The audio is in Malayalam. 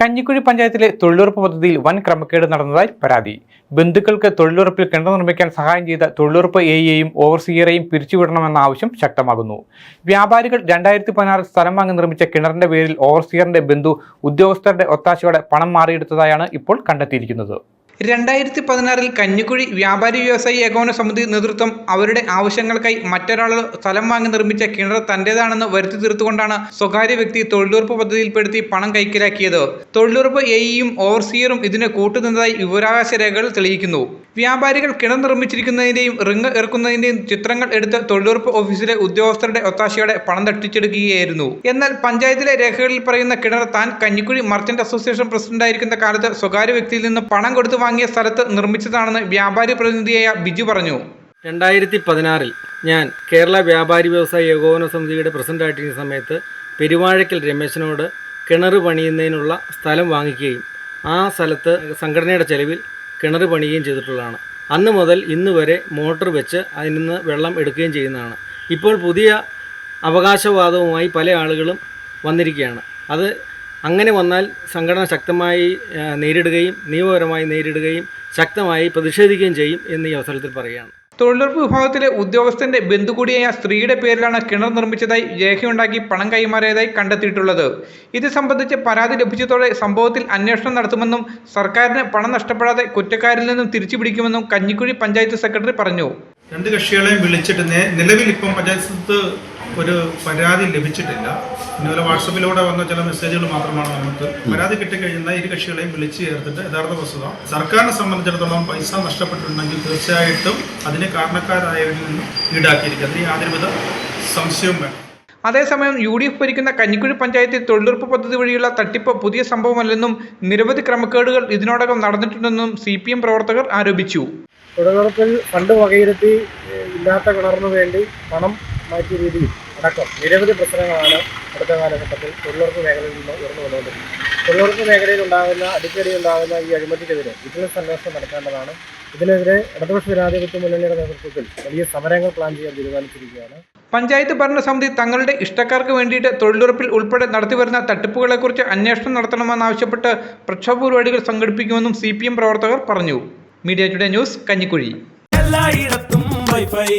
കഞ്ഞിക്കുഴി പഞ്ചായത്തിലെ തൊഴിലുറപ്പ് പദ്ധതിയിൽ വൻ ക്രമക്കേട് നടന്നതായി പരാതി. ബന്ധുക്കൾക്ക് തൊഴിലുറപ്പിൽ കിണർ നിർമ്മിക്കാൻ സഹായം ചെയ്ത തൊഴിലുറപ്പ് എയെയും ഓവർസീയറെയും പിരിച്ചുവിടണമെന്ന ആവശ്യം ശക്തമാകുന്നു. വ്യാപാരികൾ രണ്ടായിരത്തി പതിനാറിൽ സ്ഥലം വാങ്ങി നിർമ്മിച്ച കിണറിന്റെ പേരിൽ ഓവർസിയറിന്റെ ബന്ധു ഉദ്യോഗസ്ഥരുടെ ഒത്താശയോടെ പണം മാറിയെടുത്തതായാണ് ഇപ്പോൾ കണ്ടെത്തിയിരിക്കുന്നത്. രണ്ടായിരത്തി പതിനാറിൽ കഞ്ഞിക്കുഴി വ്യാപാരി വ്യവസായി ഏകോപന സമിതി നേതൃത്വം അവരുടെ ആവശ്യങ്ങൾക്കായി മറ്റൊരാൾ സ്ഥലം വാങ്ങി നിർമ്മിച്ച കിണർ തന്റേതാണെന്ന് വരുത്തി തീർത്തുകൊണ്ടാണ് സ്വകാര്യ വ്യക്തി തൊഴിലുറപ്പ് പദ്ധതിയിൽപ്പെടുത്തി പണം കൈക്കലാക്കിയത്. തൊഴിലുറപ്പ് എയും ഓവർസിയറും ഇതിന് കൂട്ടുനിന്നതായി വിവരാവകാശ രേഖകൾ തെളിയിക്കുന്നു. വ്യാപാരികൾ കിണർ നിർമ്മിച്ചിരിക്കുന്നതിന്റെയും റിങ് ഇറക്കുന്നതിന്റെയും ചിത്രങ്ങൾ എടുത്ത് തൊഴിലുറപ്പ് ഓഫീസിലെ ഉദ്യോഗസ്ഥരുടെ ഒത്താശയോടെ പണം തട്ടിച്ചെടുക്കുകയായിരുന്നു. എന്നാൽ പഞ്ചായത്തിലെ രേഖകളിൽ പറയുന്ന കിണർ താൻ കഞ്ഞിക്കുഴി മർച്ചന്റ് അസോസിയേഷൻ പ്രസിഡന്റായിരിക്കുന്ന കാലത്ത് സ്വകാര്യ വ്യക്തിയിൽ നിന്ന് പണം കൊടുത്തു വാങ്ങിയ സ്ഥലത്ത് നിർമ്മിച്ചതാണെന്ന് വ്യാപാരി പ്രതിനിധിയായ ബിജു പറഞ്ഞു. രണ്ടായിരത്തി പതിനാറിൽ ഞാൻ കേരള വ്യാപാരി വ്യവസായ ഏകോപന സമിതിയുടെ പ്രസിഡന്റായിട്ടിരിക്കുന്ന സമയത്ത് പെരുവാഴയ്ക്കൽ രമേശനോട് കിണർ പണിയുന്നതിനുള്ള സ്ഥലം വാങ്ങിക്കുകയും ആ സ്ഥലത്ത് സംഘടനയുടെ ചെലവിൽ കിണർ പണിയുകയും ചെയ്തിട്ടുള്ളതാണ്. അന്ന് മുതൽ ഇന്ന് വരെ മോട്ടോർ വെച്ച് അതിൽ നിന്ന് വെള്ളം എടുക്കുകയും ചെയ്യുന്നതാണ്. ഇപ്പോൾ പുതിയ അവകാശവാദവുമായി പല ആളുകളും വന്നിരിക്കുകയാണ്. അത് അങ്ങനെ വന്നാൽ സംഘടന ശക്തമായി നേരിടുകയും നിയമപരമായി നേരിടുകയും ശക്തമായി പ്രതിഷേധിക്കുകയും ചെയ്യും എന്ന് ഈ അവസരത്തിൽ പറയുകയാണ്. തൊഴിലുറപ്പ് വിഭാഗത്തിലെ ഉദ്യോഗസ്ഥന്റെ ബന്ധു കൂടിയായ സ്ത്രീയുടെ പേരിലാണ് കിണർ നിർമ്മിച്ചതായി രേഖയുണ്ടാക്കി പണം കൈമാറിയതായി കണ്ടെത്തിയിട്ടുള്ളത്. ഇത് സംബന്ധിച്ച് പരാതി ലഭിച്ചതോടെ സംഭവത്തിൽ അന്വേഷണം നടത്തുമെന്നും സർക്കാരിന് പണം നഷ്ടപ്പെടാതെ കുറ്റക്കാരിൽ നിന്നും തിരിച്ചു പിടിക്കുമെന്നും കഞ്ഞിക്കുഴി പഞ്ചായത്ത് സെക്രട്ടറി പറഞ്ഞു. രണ്ട് കക്ഷികളെയും വിളിച്ചിട്ട് നിലവിൽ ഇപ്പം പഞ്ചായത്ത് ഒരു പരാതി ലഭിച്ചിട്ടില്ല. ഇതുപോലെ വാട്സപ്പിലൂടെ വന്ന ചില മെസ്സേജുകൾ മാത്രമാണ് നമുക്ക് പരാതി കിട്ടിക്കഴിഞ്ഞാൽ ഇരു കക്ഷികളെയും വിളിച്ചു ചേർത്തിട്ട് യഥാർത്ഥ വസ്തുത. സർക്കാരിനെ സംബന്ധിച്ചിടത്തോളം പൈസ നഷ്ടപ്പെട്ടിട്ടുണ്ടെങ്കിൽ തീർച്ചയായിട്ടും അതിന് കാരണക്കാരായവരിൽ നിന്ന് ഈടാക്കിയിരിക്കും. അതിന് യാതൊരുവിധ സംശയവും വേണം അതേസമയം യു ഡി എഫ് ഭരിക്കുന്ന കഞ്ഞിക്കുഴി പഞ്ചായത്തിൽ തൊഴിലുറപ്പ് പദ്ധതി വഴിയുള്ള തട്ടിപ്പ് പുതിയ സംഭവമല്ലെന്നും നിരവധി ക്രമക്കേടുകൾ ഇതിനോടകം നടന്നിട്ടുണ്ടെന്നും സി പി എം പ്രവർത്തകർ ആരോപിച്ചു. തൊഴിലുറപ്പിൽ ഫണ്ട് വകയിരുത്തി ഇല്ലാത്ത കിണറിന് വേണ്ടി പണം മാറ്റിയ രീതിയിൽ അടക്കം നിരവധി പ്രശ്നങ്ങളാണ് അടുത്ത കാലഘട്ടത്തിൽ തൊഴിലുറപ്പ് മേഖലയിൽ നിന്ന് ഉയർന്നു വന്നുകൊണ്ടിരിക്കുന്നത്. തൊഴിലുറപ്പ് മേഖലയിൽ ഉണ്ടാകുന്ന അടിക്കടി ഉണ്ടാകുന്ന ഈ അഴിമതിക്കെതിരെ വിജിലൻസ് അന്വേഷണം നടത്തേണ്ടതാണ് ഇതിനെതിരെ ഇടതുപക്ഷ ജനാധിപത്യ മുന്നണിയുടെ നേതൃത്വത്തിൽ വലിയ സമരങ്ങൾ പ്ലാൻ ചെയ്യാൻ തീരുമാനിച്ചിരിക്കുകയാണ്. പഞ്ചായത്ത് ഭരണസമിതി തങ്ങളുടെ ഇഷ്ടക്കാർക്ക് വേണ്ടിയിട്ട് തൊഴിലുറപ്പിൽ ഉൾപ്പെടെ നടത്തിവരുന്ന തട്ടിപ്പുകളെക്കുറിച്ച് അന്വേഷണം നടത്തണമെന്നാവശ്യപ്പെട്ട് പ്രക്ഷോഭ പരിപാടികൾ സംഘടിപ്പിക്കുമെന്നും സി പി എം പ്രവർത്തകർ പറഞ്ഞു. Media today news Kanjikuzhi. എല്ലായിടത്തും വൈഫൈ.